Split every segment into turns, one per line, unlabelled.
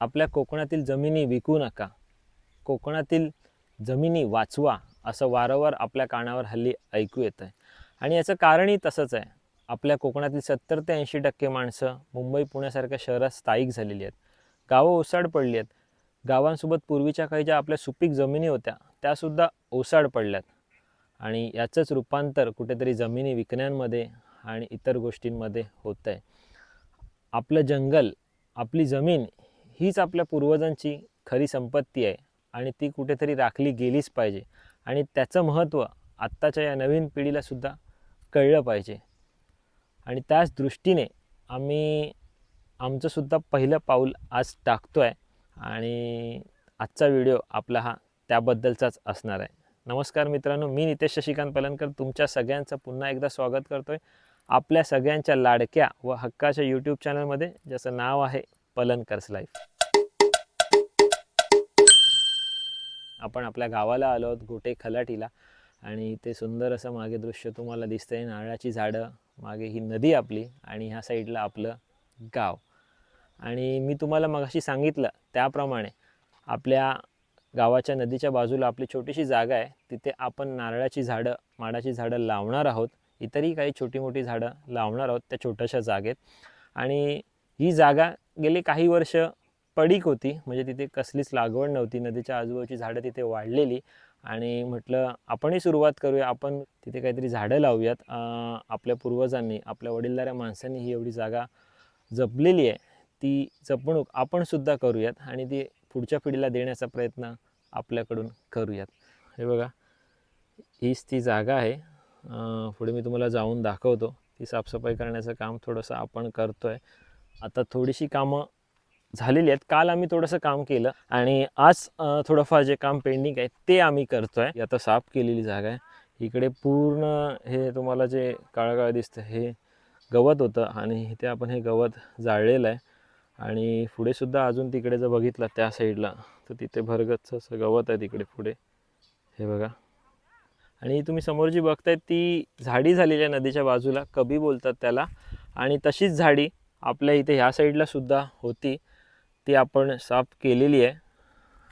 आपल्या कोकणातील जमिनी विकू नका. कोकणातील जमिनी वाचवा असं वारंवार आपल्या कानावर हल्ली ऐकू येतं आहे आणि याचं कारणही तसंच आहे. आपल्या कोकणातील सत्तर ते ऐंशी टक्के माणसं मुंबई पुण्यासारख्या शहरात स्थायिक झालेली आहेत. गावं ओसाड पडली आहेत. गावांसोबत पूर्वीच्या काही ज्या आपल्या सुपीक जमिनी होत्या त्यासुद्धा ओसाड पडल्यात. आणि याचंच रूपांतर कुठेतरी जमिनी विकण्यांमध्ये आणि इतर गोष्टींमध्ये होतं आहे आपलं जंगल आपली जमीन हीच आपल्या पूर्वजांची खरी संपत्ती आहे आणि ती कुठेतरी राखली गेलीच पाहिजे. आणि त्याचं महत्त्व आत्ताच्या या नवीन पिढीलासुद्धा कळलं पाहिजे. आणि त्याच दृष्टीने आम्ही आमचंसुद्धा पहिलं पाऊल आज टाकतो आहे आणि आजचा व्हिडिओ आपला हा त्याबद्दलचाच असणार आहे. नमस्कार मित्रांनो मी नितेश शशिकांत पलनकर. तुमच्या सगळ्यांचं पुन्हा एकदा स्वागत करतो आहे आपल्या सगळ्यांच्या लाडक्या व हक्काच्या यूट्यूब चॅनलमध्ये ज्याचं नाव आहे पलनकर्स लाईफ. आपण आपल्या गावाला आलो आहोत गोटे खलाटीला आणि ते सुंदर असं मागे दृश्य तुम्हाला दिसतंय. नारळाची झाडं मागे ही नदी आपली आणि ह्या साईडला आपलं गाव. आणि मी तुम्हाला मगाशी सांगितलं त्याप्रमाणे आपल्या गावाच्या नदीच्या बाजूला आपली छोटीशी जागा आहे. तिथे आपण नारळाची झाडं माडाची झाडं लावणार आहोत. इतरही काही छोटी मोठी झाडं लावणार आहोत त्या छोट्याशा जागेत. आणि ही जागा गेली काही वर्ष पडीक होती. म्हणजे तिथे कसलीच लागवड नव्हती. नदीच्या आजूबाजूची झाडं तिथे वाढलेली. आणि म्हटलं आपणही सुरुवात करूया. आपण तिथे काहीतरी झाडं लावूयात. आपल्या पूर्वजांनी आपल्या वडीलधाऱ्या माणसांनी ही एवढी जागा जपलेली आहे. ती जपणूक आपणसुद्धा करूयात आणि ती पुढच्या पिढीला देण्याचा प्रयत्न आपल्याकडून करूयात. हे बघा हीच ती जागा आहे. पुढे मी तुम्हाला जाऊन दाखवतो. ती साफसफाई करण्याचं काम थोडंसं आपण करतो आहे आता थोडीशी कामं झालेली आहेत. काल आम्ही थोडंसं काम केलं आणि आज थोडंफार जे काम पेंडिंग आहे ते आम्ही करतो आहे आता साफ केलेली जागा आहे. इकडे पूर्ण हे तुम्हाला जे काळं काळं दिसतं हे गवत होतं आणि इथे आपण हे गवत जाळलेलं आहे. आणि पुढेसुद्धा अजून तिकडे जर बघितलं त्या साईडला तर तिथे भरगतच असं गवत आहे तिकडे पुढे. हे बघा. आणि तुम्ही समोर जी बघताय ती झाडी झालेली आहे नदीच्या बाजूला. कबी बोलतात त्याला. आणि तशीच झाडी आपल्या इथे ह्या साईडला सुद्धा होती. ती आपण साफ केलेली आहे.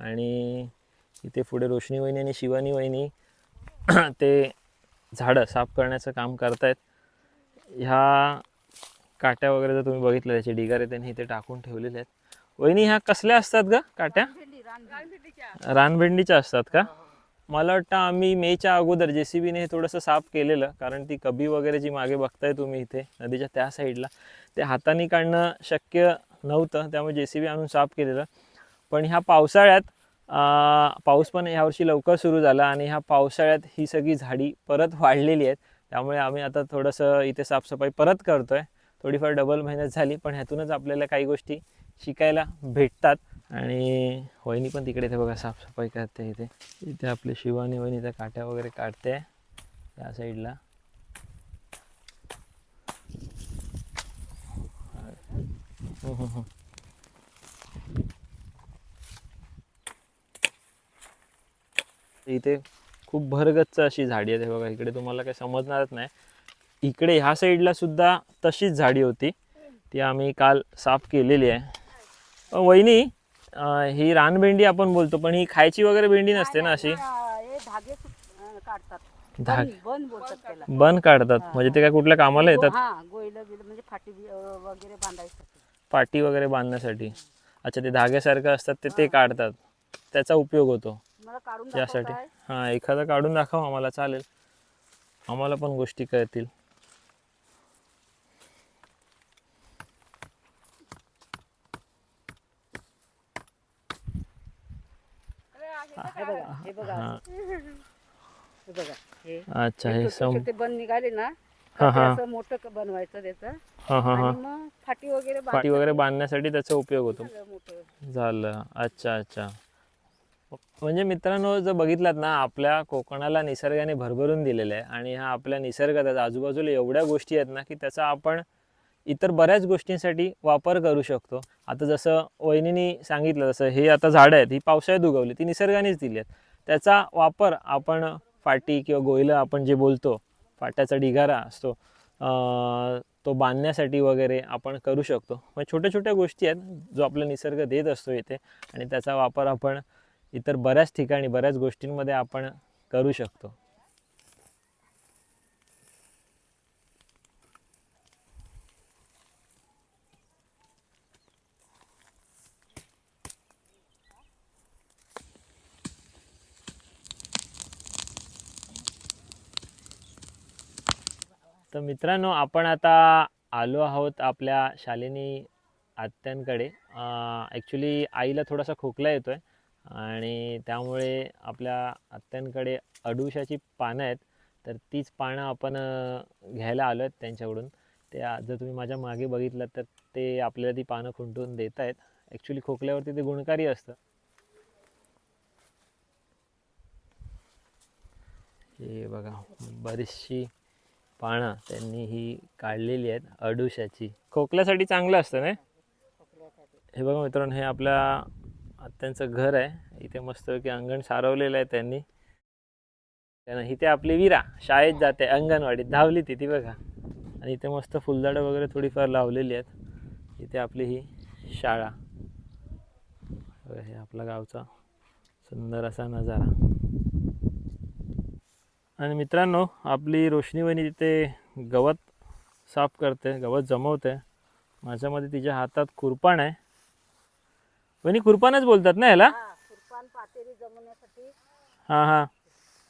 आणि इथे पुढे रोशनी वहिनी आणि शिवानी वहिनी ते झाडं साफ करण्याचं काम करतायत. ह्या काट्या वगैरे जर तुम्ही बघितलं त्याचे ढिगारे त्यांनी इथे टाकून ठेवलेले आहेत. वहिनी ह्या कसल्या असतात का काट्या? रानभेंडीच्या असतात का? मला वाटतं आम्ही मेच्या अगोदर जे सी बीने हे थोडंसं साफ केलेलं कारण ती कबी वगैरे जी मागे बघताय तुम्ही इथे नदीच्या त्या साईडला ते हाताने काढणं शक्य नव्हतं त्यामुळे जे सी बी आणून साफ केलेलं. पण ह्या पावसाळ्यात पाऊस पण यावर्षी लवकर सुरू झाला आणि ह्या पावसाळ्यात ही सगळी झाडी परत वाढलेली आहेत. त्यामुळे आम्ही आता थोडंसं इथे साफसफाई परत करतो आहे थोडीफार डबल मेहनत झाली पण ह्यातूनच आपल्याला काही गोष्टी शिकायला भेटतात. आणि वहिनी पण तिकडे इथे बघा साफसफाई करते इथे. इथे आपले शिवानी वहिनी त्या काट्या वगैरे काढते या साईडला. इथे खूप भरगच्च अशी झाडी आहे. बघा इकडे तुम्हाला काही समजणारच नाही. इकडे ह्या साईडला सुद्धा तशीच झाडी होती. ती आम्ही काल साफ केलेली आहे. वहिनी अ, ही रानभेंडी आपण बोलतो पण ही खायची वगैरे भेंडी नसते ना अशी?
हे धागे काढतात.
धागे.
बन बन बोलतात त्याला.
बन काढतात. म्हणजे ते काय कुठल्या कामाला येतात?
हा गोयलं बिलं म्हणजे फाटी बी- अं, वगैरे बांधायसाठी.
पाटी वगैरे बांधण्यासाठी. अच्छा ते धाग्यासारखं असतात ते ते काढतात. त्याचा उपयोग होतो.
मला काढून
यासाठी. हां एखादा काढून दाखव आम्हाला चालेल. आम्हाला पण गोष्टी कळतील.
हे बघा हे. बघा.
हां.
हे बघा हे.
अच्छा हे सम
छोटे बन निघाले ना
हा,
ते
हा.
असं मोठं क- बनवायचं त्याचं.
हां हां हां.
आणि मग फाटी वगैरे बांध-
पाटी वगैरे बांधण्यासाठी त्याचा उपयोग होतो.
झालं मोठं.
झालं. अच्छा अच्छा. म्हणजे मित्रांनो जर बघितलात ना आपल्या कोकणाला निसर्गाने भरभरून दिलेलं आहे. आणि हा आपल्या निसर्गात आजूबाजूला एवढ्या गोष्टी आहेत ना की त्याचा आपण इतर बऱ्याच गोष्टींसाठी वापर करू शकतो. आता जसं वहिनीनी सांगितलं जसं हे आता झाडं आहेत ही पावसाळ्यात उगवली ती निसर्गानेच दिली आहेत. त्याचा वापर आपण फाटी किंवा गोयलं आपण जे बोलतो फाट्याचा ढिगारा असतो तो बांधण्यासाठी वगैरे आपण करू शकतो. मग छोट्या छोट्या गोष्टी आहेत जो आपला निसर्ग देत असतो इथे आणि त्याचा वापर आपण इतर बऱ्याच ठिकाणी बऱ्याच गोष्टींमध्ये आपण करू शकतो. तर मित्रांनो आपण आता आलो आहोत आपल्या शालिनी आत्यांकडे. ॲक्च्युली आईला थोडासा खोकला येतो आहे आणि त्यामुळे आपल्या आत्यांकडे अडुशाची पानं आहेत. तर तीच पानं आपण घ्यायला आलो आहेत त्यांच्याकडून. ते जर तुम्ही माझ्या मागे बघितलं तर ते आपल्याला ती पानं खुंटून देत आहेत. ॲक्च्युली खोकल्यावरती ते गुणकारी असतं. हे बघा बरीचशी पानं त्यांनी ही काढलेली आहेत अडुशाची. खोकल्यासाठी चांगलं असतं ना हे बघा मित्रांनो हे आपल्या आत्यांचं घर आहे. इथे मस्तपैकी अंगण सारवलेलं आहे त्यांनी. त्यानं इथे आपली विरा शाळेत जाते अंगणवाडीत. धावली ती ती बघा. आणि इथे मस्त फुलझाडं वगैरे थोडीफार लावलेली आहेत. इथे आपली ही शाळा. हे आपला गावचा सुंदर असा नजारा. आणि मित्रांनो आपली रोशनी वहिनी तिथे गवत साफ करते गवत जमवते. माझ्यामध्ये तिच्या हातात खुरपाण आहे. वहिनी खुरपानच बोलतात ना याला
खुरपान पातेरी जमवण्यासाठी.
हां हां.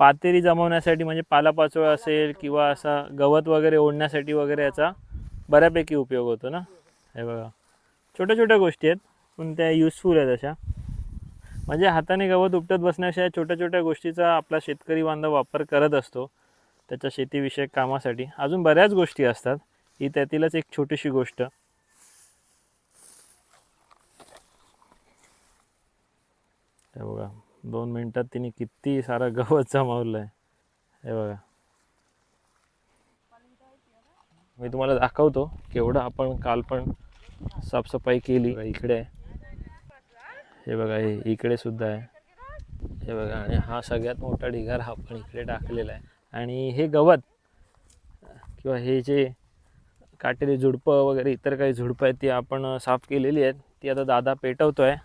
पातेरी जमवण्यासाठी म्हणजे पालापाचोळा असेल किंवा असा गवत वगैरे ओढण्यासाठी वगैरे याचा बऱ्यापैकी उपयोग होतो ना? हे बघा. छोट्या छोट्या गोष्टी आहेत पण त्या युजफुल आहेत अशा. म्हणजे हाताने गवत उपटत बसण्याशिवाय छोट्या छोट्या गोष्टीचा आपला शेतकरी बांधव वापर करत असतो. त्याच्या शेतीविषयक कामासाठी. अजून बऱ्याच गोष्टी असतात. ही त्यातीलच एक छोटीशी गोष्ट. हे बघा दोन मिनटात तिने किती सारं गवत जमावलं आहे हे बघा. मी तुम्हाला दाखवतो केवढं आपण काल पण साफसफाई केली. इकडे आहे. हे बघा हे इकडे सुद्धा आहे. हे बघा आणि हा सगळ्यात मोठा ढिगारा आपण इकडे टाकलेला आहे. आणि हे गवत किंवा हे जे काटेरी झुडपं वगैरे इतर काही झुडपं आहेत ती आपण साफ केलेली आहेत. ती आता दादा पेटवतो आहे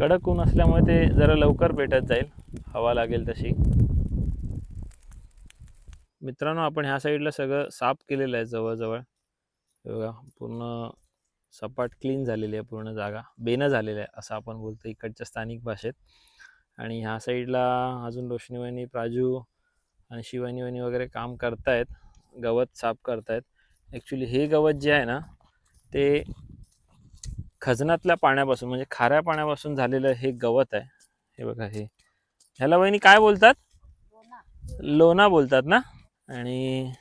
कडक ऊन असल्यामुळे ते जरा लवकर पेटत जाईल. हवा लागेल तशी. मित्रांनो आपण ह्या साईडला सगळं साफ केलेलं आहे जवळजवळ. बघा पूर्ण सपाट क्लीन झालेली आहे पूर्ण जागा. बेनं झालेलं आहे असं आपण बोलतो इकडच्या स्थानिक भाषेत. आणि ह्या साईडला अजून रोशनीवाणी प्राजू आणि शिवानीवणी वगैरे काम करतायत. गवत साफ करतायत. ॲक्च्युली हे गवत जे आहे ना ते खजनातल्या पाण्यापासून म्हणजे खाऱ्या पाण्यापासून झालेलं हे गवत आहे. हे बघा हे. ह्याला वहिनी काय बोलतात? लोना बोलतात ना? आणि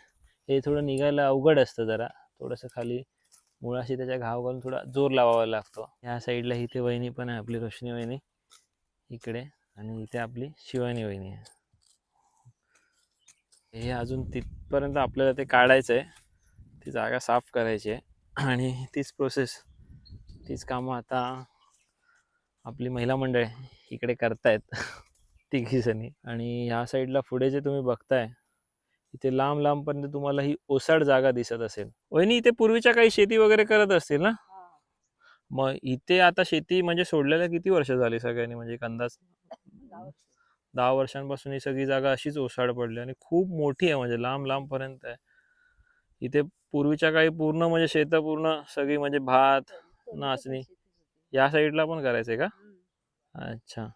हे थोडं निघायला अवघड असतं जरा. थोडंसं खाली मुळाशी त्याच्या घाव घालून थोडा जोर लावावा लागतो. ह्या साईडला इथे वहिनी पण आहे आपली रोशनी वहिनी. इकडे आणि इथे आपली शिवानी वहिनी आहे. हे अजून तिथपर्यंत आपल्याला ते काढायचं आहे ती जागा साफ करायची आहे. आणि तीच प्रोसेस तीच कामं आता आपली महिला मंडळ इकडे करतायत तिघीजणी आणि ह्या साईडला पुढे जे तुम्ही बघताय इथे लांब लांबपर्यंत तुम्हाला ही ओसाड जागा दिसत असेल. वहिनी इथे पूर्वीच्या काही शेती वगैरे करत असतील ना? मग इथे आता शेती म्हणजे सोडलेल्या किती वर्ष झाली सगळ्यांनी? म्हणजे एक अंदाज दहा वर्षांपासून ही सगळी जागा अशीच ओसाड पडली आणि खूप मोठी आहे म्हणजे लांब लांबपर्यंत आहे. इथे पूर्वीच्या काळी पूर्ण म्हणजे शेतं पूर्ण सगळी म्हणजे भात नाचणी. या साईडला पण करायचंय का? अच्छा.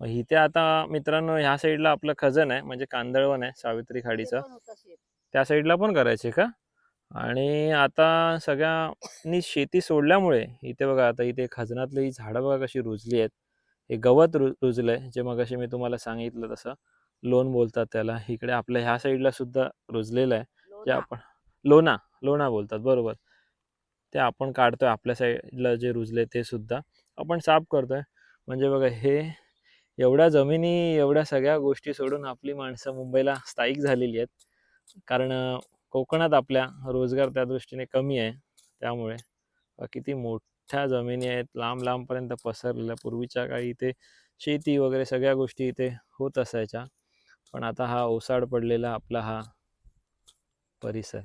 मग इथे आता मित्रांनो ह्या साईडला आपलं खजन आहे म्हणजे कांदळवन आहे सावित्री खाडीचं त्या साईडला पण करायचे का? आणि आता सगळ्यांनी शेती सोडल्यामुळे इथे बघा आता इथे खजनातली ही झाडं बघा कशी रुजली आहेत. हे गवत रु रुजलंय जे मग मी तुम्हाला सांगितलं तसं. लोन बोलतात त्याला. इकडे आपल्या ह्या साईडला सुद्धा रुजलेलं आहे. जे आपण लोणा लोणा बोलतात बरोबर. ते आपण काढतोय आपल्या साईडला जे रुजले ते सुद्धा. आपण साफ करतोय. म्हणजे बघा हे एवढ्या जमिनी एवढ्या सगळ्या गोष्टी सोडून आपली माणसं मुंबईला स्थायिक झालेली आहेत. कारण कोकणात आपल्या रोजगार त्या दृष्टीने कमी आहे. त्यामुळे किती मोठ्या जमिनी आहेत. लांब लांबपर्यंत पसरलेल्या. पूर्वीच्या काळी इथे शेती वगैरे सगळ्या गोष्टी इथे होत असायच्या. पण आता हा ओसाड पडलेला आपला हा परिसर.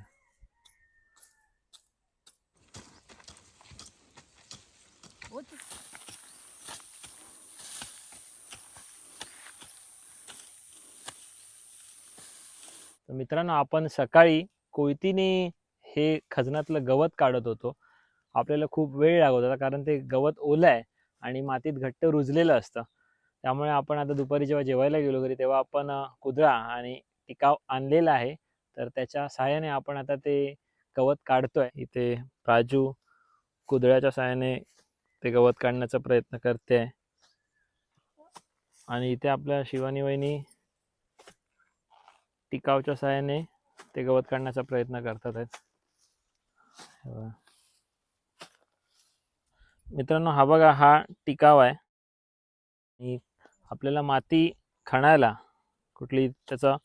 तर मित्रांनो आपण सकाळी कोयतीने हे खजनातलं गवत काढत होतो. आपल्याला खूप वेळ लागत होता कारण ते गवत ओलं आहे आणि मातीत घट्ट रुजलेलं असतं. त्यामुळे आपण आता दुपारी जेव्हा जेवायला गेलो घरी तेव्हा आपण कुदळा आणि टिकाव आणलेला आहे. तर त्याच्या सहाय्याने आपण आता ते गवत काढतोय. इथे राजू कुदळ्याच्या सहाय्याने ते गवत काढण्याचा प्रयत्न करते. आहे आणि इथे आपल्या शिवानी वहिनी टिकावच्या सहाय्याने ते गवत काढण्याचा प्रयत्न करतात आहेत. मित्रांनो हा बघा हा टिकाव आहे. आणि आपल्याला माती खणायला कुठली त्याचा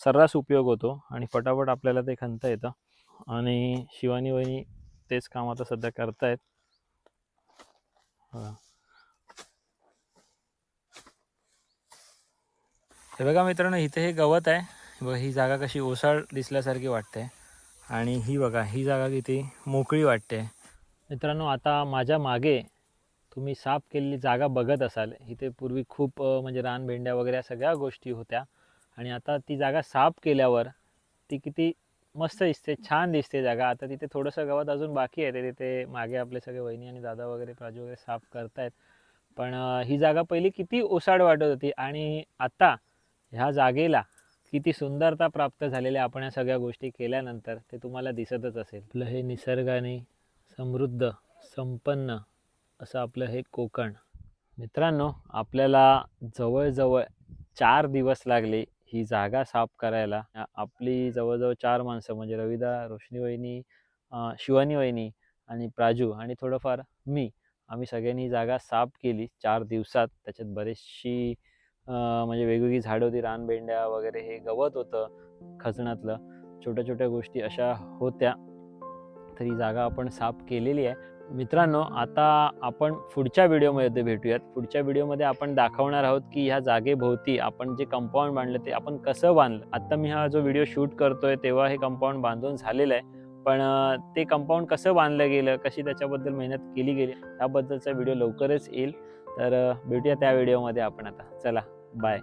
सर्रास उपयोग होतो आणि पटापट आपल्याला ते खणता येतं. आणि शिवानी वहिनी तेच काम आता सध्या करतायत. हे बघा मित्रांनो इथे हे गवत आहे. बघा ही जागा कशी ओसाड दिसल्यासारखी वाटते. आणि ही बघा ही जागा किती मोकळी वाटते. मित्रांनो आता माझ्या मागे तुम्ही साफ केलेली जागा बघत असाल. इथे पूर्वी खूप म्हणजे रानभेंड्या वगैरे या सगळ्या गोष्टी होत्या. आणि आता ती जागा साफ केल्यावर ती किती मस्त दिसते छान दिसते जागा. आता तिथे थोडंसं गवत अजून बाकी आहे. ते तिथे मागे आपले सगळे वहिनी आणि दादा वगैरे प्राजू वगैरे साफ करतायत. पण ही जागा पहिली किती ओसाड वाटत होती. आणि आता ह्या जागेला किती सुंदरता प्राप्त झालेली आपण या सगळ्या गोष्टी केल्यानंतर ते तुम्हाला दिसतच असेल. आपलं हे निसर्गाने समृद्ध संपन्न असं आपलं हे कोकण. मित्रांनो आपल्याला जवळजवळ चार दिवस लागले ही जागा साफ करायला. आपली जवळजवळ चार माणसं म्हणजे रविदा रोशनी वहिनी शिवानी वहिनी आणि प्राजू आणि थोडंफार मी आम्ही सगळ्यांनी जागा साफ केली चार दिवसात. त्याच्यात बरेचशी म्हणजे वेगवेगळी झाडं होती रानबेंड्या वगैरे हे गवत होतं खचण्यातलं छोट्या छोट्या गोष्टी अशा होत्या. तर ही जागा आपण साफ केलेली आहे. मित्रांनो आता आपण पुढच्या व्हिडिओमध्ये भेटूयात. पुढच्या व्हिडिओमध्ये आपण दाखवणार आहोत की ह्या जागेभोवती आपण जे कंपाऊंड बांधलं ते आपण कसं बांधलं. आत्ता मी हा जो व्हिडिओ शूट करतोय तेव्हा हे कंपाऊंड बांधून झालेलं आहे. पण ते कंपाऊंड कसं बांधलं गेलं कशी त्याच्याबद्दल मेहनत केली गेली त्याबद्दलचा व्हिडिओ लवकरच येईल. तर भेटूया त्या व्हिडिओमध्ये आपण आता. चला बाय